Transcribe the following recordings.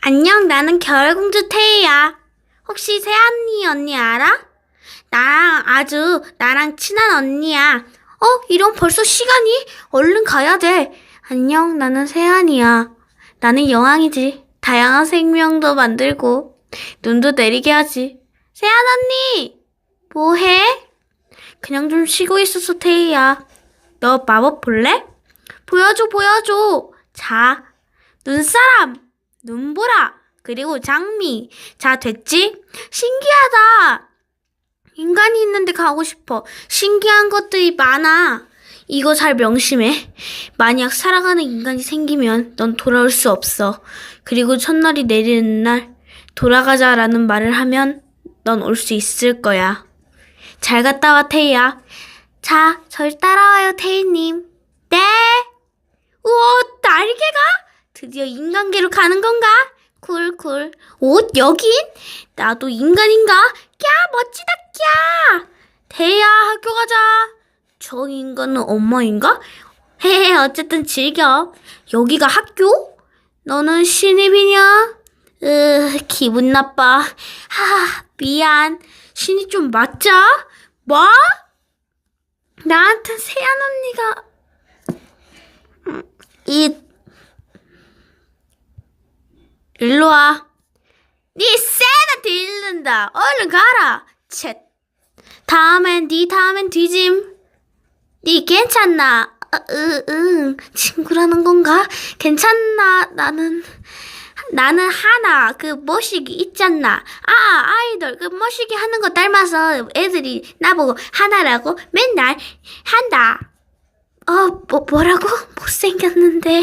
안녕, 나는 겨울공주 태희야. 혹시 세안니 언니 알아? 나랑 아주 나랑 친한 언니야. 어, 이런 벌써 시간이? 얼른 가야 돼. 안녕, 나는 세안이야. 나는 여왕이지. 다양한 생명도 만들고 눈도 내리게 하지. 세안 언니, 뭐 해? 그냥 좀 쉬고 있었어, 태희야. 너 마법 볼래? 보여줘, 보여줘. 자, 눈사람, 눈보라, 그리고 장미. 자, 됐지? 신기하다. 인간이 있는데 가고 싶어. 신기한 것들이 많아. 이거 잘 명심해. 만약 살아가는 인간이 생기면 넌 돌아올 수 없어. 그리고 첫날이 내리는 날 돌아가자라는 말을 하면 넌 올 수 있을 거야. 잘 갔다 와, 태희야. 자, 절 따라와요, 태희님. 네. 우와, 날개가? 드디어 인간계로 가는 건가? 쿨쿨. 옷 여긴? 나도 인간인가? 야, 멋지다, 야! 태희야, 학교 가자. 저 인간은 엄마인가? 헤헤, 어쨌든 즐겨. 여기가 학교? 너는 신입이냐? 으, 기분 나빠. 하, 미안. 신이 좀 맞자? 뭐? 나한테 세안 언니가 음, 이 일로 와. 네 세다 들린다. 얼른 가라. 쳇. 다음엔 네 다음엔 뒤짐. 네 괜찮나? 아, 으, 응. 친구라는 건가? 괜찮나? 나는 나는 하나 그 머시기 있잖아. 아 아이돌 그 머시기 하는 거 닮아서 애들이 나보고 하나라고 맨날 한다. 어 뭐, 뭐라고? 못생겼는데.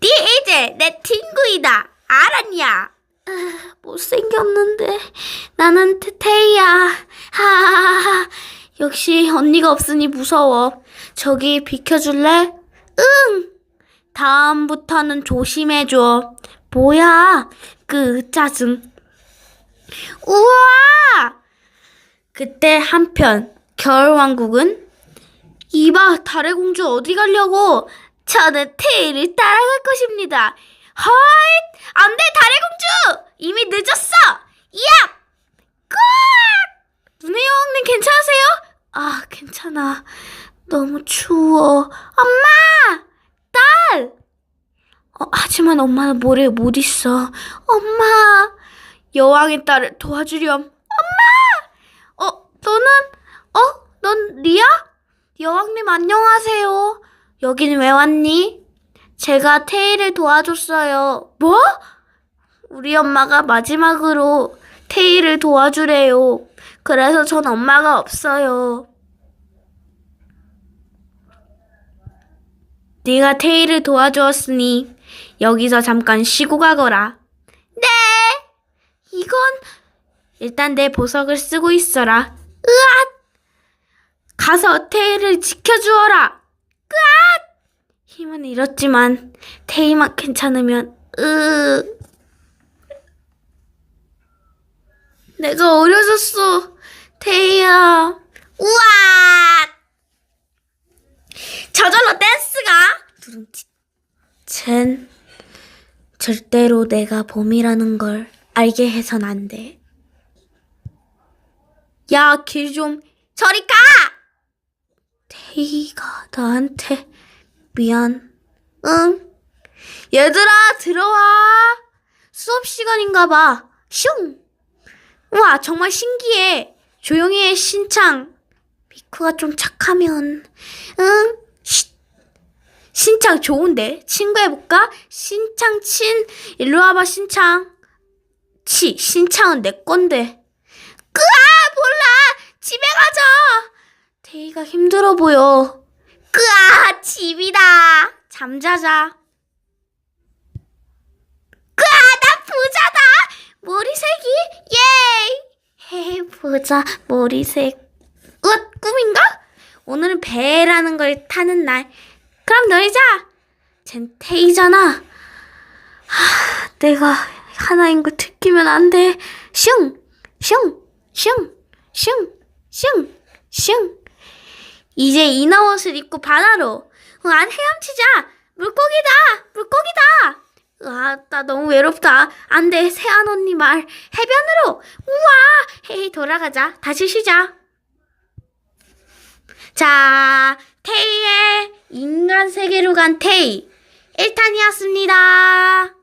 네 이제 내 친구이다. 알았냐? 아, 못생겼는데 나는 태태야. 하하하. 역시 언니가 없으니 무서워. 저기 비켜줄래? 응. 다음부터는 조심해줘. 뭐야? 그 짜증. 우와! 그때 한편 겨울왕국은 이봐 달의 공주 어디 가려고? 저는 테일을 따라갈 것입니다. 헐! 안 돼 달의 공주! 이미 늦었어! 야! 꽉! 눈의 여왕님 괜찮으세요? 아 괜찮아. 너무 추워. 엄마! 딸! 어, 하지만 엄마는 모래에 못 있어. 엄마! 여왕의 딸을 도와주렴. 엄마! 어, 너는, 어? 넌 리아? 여왕님 안녕하세요. 여긴 왜 왔니? 제가 테일을 도와줬어요. 뭐? 우리 엄마가 마지막으로 테일을 도와주래요. 그래서 전 엄마가 없어요. 네가 테일을 도와주었으니 여기서 잠깐 쉬고 가거라. 네. 이건 일단 내 보석을 쓰고 있어라. 으앗! 가서 테일을 지켜주어라. 으앗! 힘은 잃었지만 테이만 괜찮으면 으 내가 어려졌어. 테이야. 우와! 저절로 댄스가 두rum치. 쟨 절대로 내가 봄이라는 걸 알게 해선 안 돼. 야, 길 좀 저리 가! 테이가 나한테 미안. 응. 얘들아, 들어와. 수업 시간인가 봐. 슝! 우와, 정말 신기해. 조용히 해, 신창. 미쿠가 좀 착하면. 응? 쉿. 신창 좋은데? 친구 해볼까? 신창 친. 일로 와봐, 신창. 치, 신창은 내 건데. 끄아! 몰라! 집에 가자! 데이가 힘들어 보여. 끄아! 집이다! 잠자자. 끄아! 나 부자다! 머리색이? 예이! 헤헤, 부자, 머리색. 으, 꿈인가? 오늘은 배라는 걸 타는 날. 그럼 놀자! 쟨 테이잖아. 하, 내가 하나인 거 들키면 안 돼. 슝! 슝! 슝! 슝! 슝! 슝! 이제 이너 옷을 입고 바다로. 어, 안 헤엄치자! 물고기다! 물고기다! 아, 나 너무 외롭다. 안 돼. 세안 언니 말. 해변으로. 우와! 헤이, 돌아가자. 다시 쉬자. 자, 테이의 인간 세계로 간 테이. 1탄이었습니다.